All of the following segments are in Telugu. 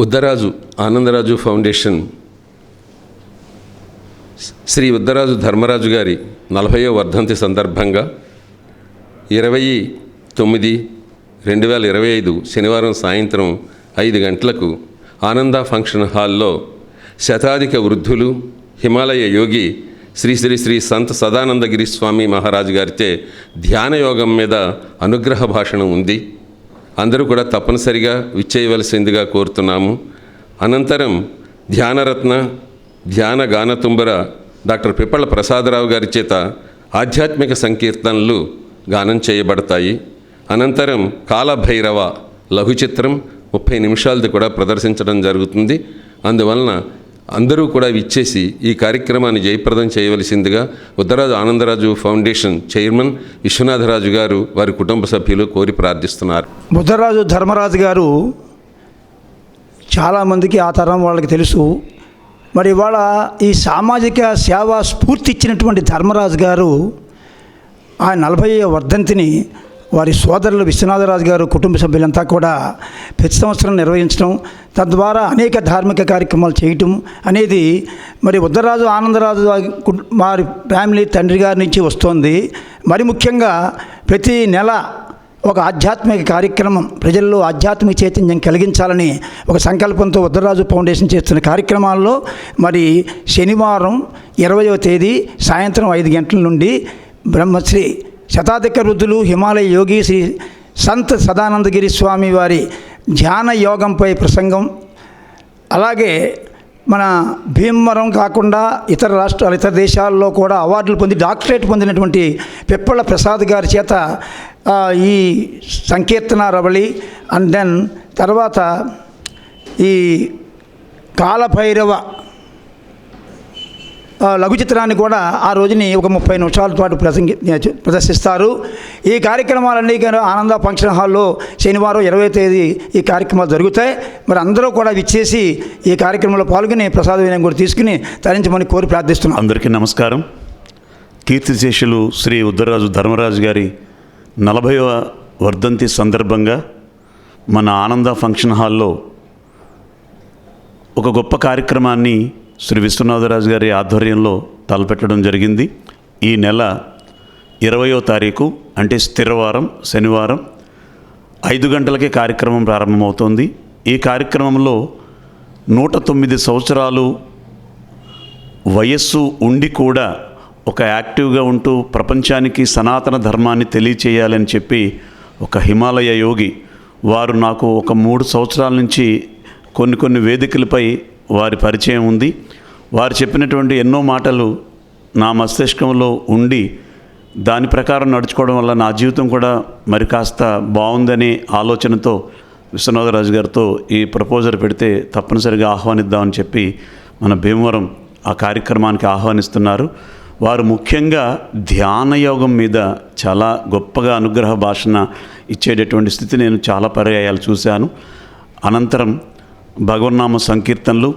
ఉద్దరాజు ఆనందరాజు ఫౌండేషన్ శ్రీ ఉద్దరాజు ధర్మరాజు గారి నలభయో వర్ధంతి సందర్భంగా ఇరవై తొమ్మిది రెండు వేల ఇరవై ఐదు శనివారం సాయంత్రం ఐదు గంటలకు ఆనంద ఫంక్షన్ హాల్లో శతాధిక వృద్ధులు హిమాలయ యోగి శ్రీ శ్రీ శ్రీ సంత్ సదానందగిరి స్వామి మహారాజు గారిచే ధ్యాన యోగం మీద అనుగ్రహ భాషణం ఉంది. అందరూ కూడా తప్పనిసరిగా విచ్చేయవలసిందిగా కోరుతున్నాము. అనంతరం ధ్యానరత్న ధ్యాన గానతుంబర డాక్టర్ పిప్పళ్ళ ప్రసాదరావు గారి చేత ఆధ్యాత్మిక సంకీర్తనలు గానం చేయబడతాయి. అనంతరం కాలభైరవ లఘు చిత్రం ముప్పై నిమిషాలది కూడా ప్రదర్శించడం జరుగుతుంది. అందువలన అందరూ కూడా విచ్చేసి ఈ కార్యక్రమాన్ని జయప్రదం చేయవలసిందిగా ఉత్తరాజు ఆనందరాజు ఫౌండేషన్ చైర్మన్ విశ్వనాథరాజు గారు వారి కుటుంబ సభ్యులు కోరి ప్రార్థిస్తున్నారు. బుద్ధరాజు ధర్మరాజు గారు చాలామందికి ఆ తరం వాళ్ళకి తెలుసు. మరి ఇవాళ ఈ సామాజిక సేవా స్ఫూర్తి ఇచ్చినటువంటి ధర్మరాజు గారు ఆ నలభై వర్ధంతిని వారి సోదరులు విశ్వనాథరాజు గారు కుటుంబ సభ్యులంతా కూడా ప్రతి సంవత్సరం నిర్వహించడం తద్వారా అనేక ధార్మిక కార్యక్రమాలు చేయటం అనేది మరి ఉద్దరాజు ఆనందరాజు వారి ఫ్యామిలీ తండ్రి గారి నుంచి వస్తోంది. మరి ముఖ్యంగా ప్రతి నెల ఒక ఆధ్యాత్మిక కార్యక్రమం ప్రజల్లో ఆధ్యాత్మిక చైతన్యం కలిగించాలని ఒక సంకల్పంతో ఉద్దరాజు ఫౌండేషన్ చేస్తున్న కార్యక్రమాల్లో మరి శనివారం ఇరవయో తేదీ సాయంత్రం ఐదు గంటల నుండి బ్రహ్మశ్రీ శతాధిక వృద్ధులు హిమాలయ యోగి శ్రీ సంత్ సదానందగిరి స్వామి వారి ధ్యాన యోగంపై ప్రసంగం. అలాగే మన భీమవరం కాకుండా ఇతర రాష్ట్రాలు ఇతర దేశాల్లో కూడా అవార్డులు పొంది డాక్టరేట్ పొందినటువంటి పెప్పళ్ళ ప్రసాద్ గారి చేత ఈ సంకీర్తన రవళి అండ్ దెన్ తర్వాత ఈ కాలభైరవ లఘు చిత్రాన్ని కూడా ఆ రోజుని ఒక ముప్పై నిమిషాల పాటు ప్రసంగి ప్రదర్శిస్తారు. ఈ కార్యక్రమాలన్నీ కూడా ఆనంద ఫంక్షన్ హాల్లో శనివారం ఇరవై తేదీ ఈ కార్యక్రమాలు జరుగుతాయి. మరి అందరూ కూడా విచ్చేసి ఈ కార్యక్రమంలో పాల్గొని ప్రసాద వినయం కూడా తీసుకుని తరించమని కోరి ప్రార్థిస్తున్నాం. అందరికీ నమస్కారం. కీర్తిశేషులు శ్రీ ఉద్దరాజు ధర్మరాజు గారి నలభైవ వర్ధంతి సందర్భంగా మన ఆనంద ఫంక్షన్ హాల్లో ఒక గొప్ప కార్యక్రమాన్ని శ్రీ విశ్వనాథరాజు గారి ఆధ్వర్యంలో తలపెట్టడం జరిగింది. ఈ నెల ఇరవయో తారీఖు అంటే స్థిరవారం శనివారం ఐదు గంటలకే కార్యక్రమం ప్రారంభమవుతోంది. ఈ కార్యక్రమంలో నూట తొమ్మిది సంవత్సరాలు వయస్సు ఉండి కూడా ఒక యాక్టివ్గా ఉంటూ ప్రపంచానికి సనాతన ధర్మాన్ని తెలియచేయాలని చెప్పి ఒక హిమాలయ యోగి వారు నాకు ఒక మూడు సంవత్సరాల నుంచి కొన్ని కొన్ని వేదికలపై వారి పరిచయం ఉంది. వారు చెప్పినటువంటి ఎన్నో మాటలు నా మస్తిష్కంలో ఉండి దాని ప్రకారం నడుచుకోవడం వల్ల నా జీవితం కూడా మరి కాస్త బాగుందనే ఆలోచనతో విశ్వనాథరాజు గారితో ఈ ప్రపోజల్ పెడితే తప్పనిసరిగా ఆహ్వానిద్దామని చెప్పి మన భీమవరం ఆ కార్యక్రమానికి ఆహ్వానిస్తున్నారు. వారు ముఖ్యంగా ధ్యాన యోగం మీద చాలా గొప్పగా అనుగ్రహ భాషణ ఇచ్చేటటువంటి స్థితి నేను చాలా పర్యాయాలు చూశాను. అనంతరం భగవన్నామ సంకీర్తనలు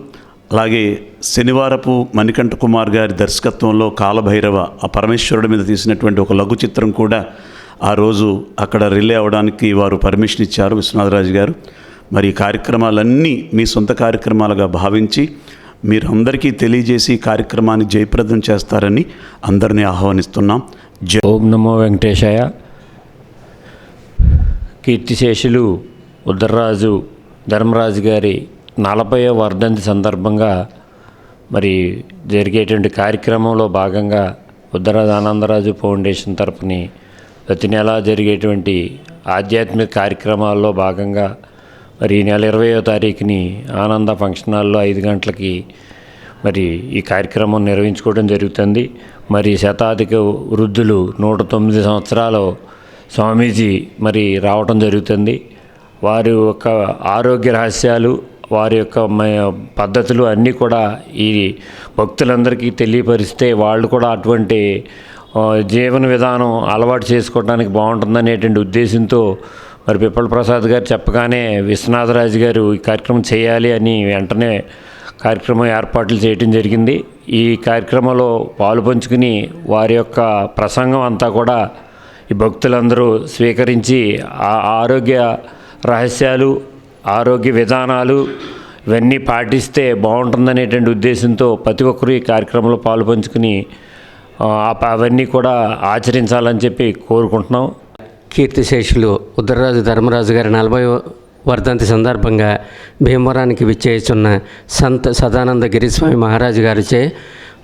అలాగే శనివారపు మణికంఠ కుమార్ గారి దర్శకత్వంలో కాలభైరవ ఆ పరమేశ్వరుడి మీద తీసినటువంటి ఒక లఘు చిత్రం కూడా ఆ రోజు అక్కడ రిలే అవ్వడానికి వారు పర్మిషన్ ఇచ్చారు విశ్వనాథరాజు గారు. మరి కార్యక్రమాలన్నీ మీ సొంత కార్యక్రమాలుగా భావించి మీరు అందరికీ తెలియజేసి కార్యక్రమాన్ని జయప్రదం చేస్తారని అందరినీ ఆహ్వానిస్తున్నాం. జై ఓం నమో వెంకటేశాయ. కీర్తిశేషులు ఉదర్రాజు ధర్మరాజు గారి నలభై వర్ధంతి సందర్భంగా మరి జరిగేటువంటి కార్యక్రమంలో భాగంగా ఉద్దరాజు ఆనందరాజు ఫౌండేషన్ తరపుని ప్రతి నెల జరిగేటువంటి ఆధ్యాత్మిక కార్యక్రమాల్లో భాగంగా మరి ఈ నెల ఇరవయో తారీఖుని ఆనంద ఫంక్షన్ హాల్లో ఐదు గంటలకి మరి ఈ కార్యక్రమం నిర్వహించుకోవడం జరుగుతుంది. మరి శతాధిక వృద్ధులు నూట తొమ్మిది సంవత్సరాలు స్వామీజీ మరి రావటం జరుగుతుంది. వారి యొక్క ఆరోగ్య రహస్యాలు వారి యొక్క మ- పద్ధతులు అన్నీ కూడా ఈ భక్తులందరికీ తెలియపరిస్తే వాళ్ళు కూడా అటువంటి జీవన విధానం అలవాటు చేసుకోవడానికి బాగుంటుందనేటువంటి ఉద్దేశంతో మరి పిప్పల ప్రసాద్ గారు చెప్పగానే విశ్వనాథరాజు గారు ఈ కార్యక్రమం చేయాలి అని వెంటనే కార్యక్రమం ఏర్పాట్లు చేయడం జరిగింది. ఈ కార్యక్రమంలో పాలు పంచుకుని వారి యొక్క ప్రసంగం అంతా కూడా ఈ భక్తులందరూ స్వీకరించి ఆ ఆరోగ్య రహస్యాలు ఆరోగ్య విధానాలు ఇవన్నీ పాటిస్తే బాగుంటుందనేటువంటి ఉద్దేశంతో ప్రతి ఒక్కరూ ఈ కార్యక్రమంలో పాలు పంచుకుని అవన్నీ కూడా ఆచరించాలని చెప్పి కోరుకుంటున్నాం. కీర్తిశేషులు ఉదరరాజు ధర్మరాజు గారి నలభై వర్ధంతి సందర్భంగా భీమవరానికి విచ్చేస్తున్న సంత్ సదానంద గిరిస్వామి మహారాజు గారిచే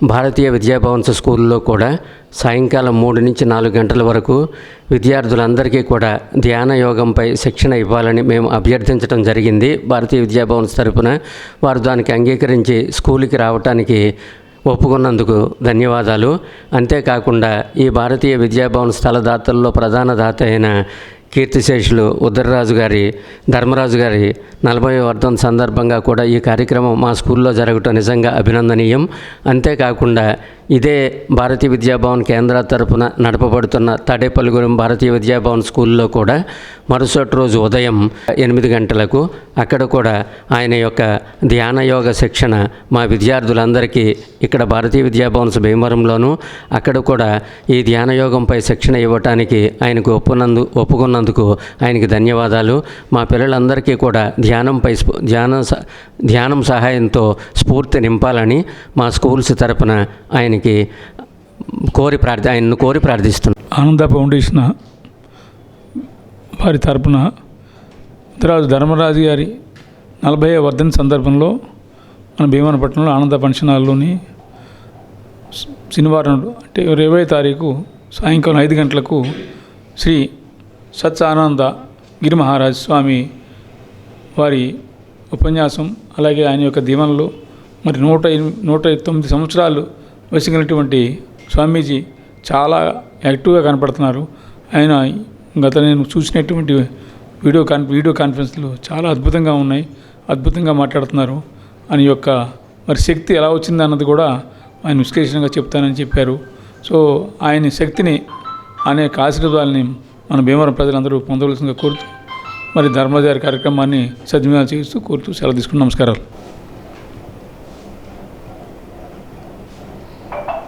భారతీయ విద్యాభవన్స్ స్కూల్లో కూడా సాయంకాలం మూడు నుంచి నాలుగు గంటల వరకు విద్యార్థులందరికీ కూడా ధ్యాన యోగంపై శిక్షణ ఇవ్వాలని మేము అభ్యర్థించడం జరిగింది. భారతీయ విద్యాభవన్స్ తరపున వారు దానికి అంగీకరించి స్కూల్కి రావటానికి ఒప్పుకున్నందుకు ధన్యవాదాలు. అంతేకాకుండా ఈ భారతీయ విద్యాభవన్ స్థలదాతల్లో ప్రధాన దాత అయిన కీర్తిశేషులు ఉదరరాజు గారి ధర్మరాజు గారి నలభై వర్ధం సందర్భంగా కూడా ఈ కార్యక్రమం మా స్కూల్లో జరగటం నిజంగా అభినందనీయం. అంతేకాకుండా ఇదే భారతీయ విద్యాభవన్ కేంద్ర తరపున నడపబడుతున్న తాడేపల్లిగూడెం భారతీయ విద్యాభవన్ స్కూల్లో కూడా మరుసటి రోజు ఉదయం ఎనిమిది గంటలకు అక్కడ కూడా ఆయన యొక్క ధ్యాన యోగ శిక్షణ మా విద్యార్థులందరికీ ఇక్కడ భారతీయ విద్యాభవన్స్ భీమవరంలోనూ అక్కడ కూడా ఈ ధ్యాన యోగంపై శిక్షణ ఇవ్వటానికి ఆయనకు ఒప్పునందు ఒప్పుకున్నందుకు ఆయనకి ధన్యవాదాలు. మా పిల్లలందరికీ కూడా ధ్యానంపై స్ఫూ- ధ్యానం ధ్యానం సహాయంతో స్ఫూర్తి నింపాలని మా స్కూల్స్ తరపున ఆయనకి కోరి ప్రార్థి ఆయన్ను కోరి ప్రార్థిస్తున్నాను ఆనంద ఫౌండేషన్ వారి తరపున ఉత్తరాజు ధర్మరాజు గారి నలభై వర్ధన సందర్భంలో మన భీమనపట్నంలో ఆనంద ఫంక్షన్ హాల్లోని శనివారం అంటే ఇరవై తారీఖు సాయంకాలం ఐదు గంటలకు శ్రీ సత్సానంద గిరి మహారాజ్ స్వామి వారి ఉపన్యాసం అలాగే ఆయన యొక్క దీవెనలు మరి నూట నూట తొమ్మిది సంవత్సరాలు వయసు స్వామీజీ చాలా యాక్టివ్గా కనపడుతున్నారు. ఆయన గత నేను చూసినటువంటి వీడియో కాన్ వీడియో కాన్ఫరెన్స్లు చాలా అద్భుతంగా ఉన్నాయి. అద్భుతంగా మాట్లాడుతున్నారు. ఆయన యొక్క మరి శక్తి ఎలా వచ్చింది అన్నది కూడా ఆయన విశ్లేషణగా చెప్తానని చెప్పారు. సో ఆయన శక్తిని అనేక ఆశీర్వాదాలని మన భీమవరం ప్రజలందరూ పొందవలసిందిగా కోరుతూ మరి ధర్మజారి కార్యక్రమాన్ని సద్వినియోగం చేస్తూ కోరుతూ సెలవు తీసుకుని నమస్కారాలు.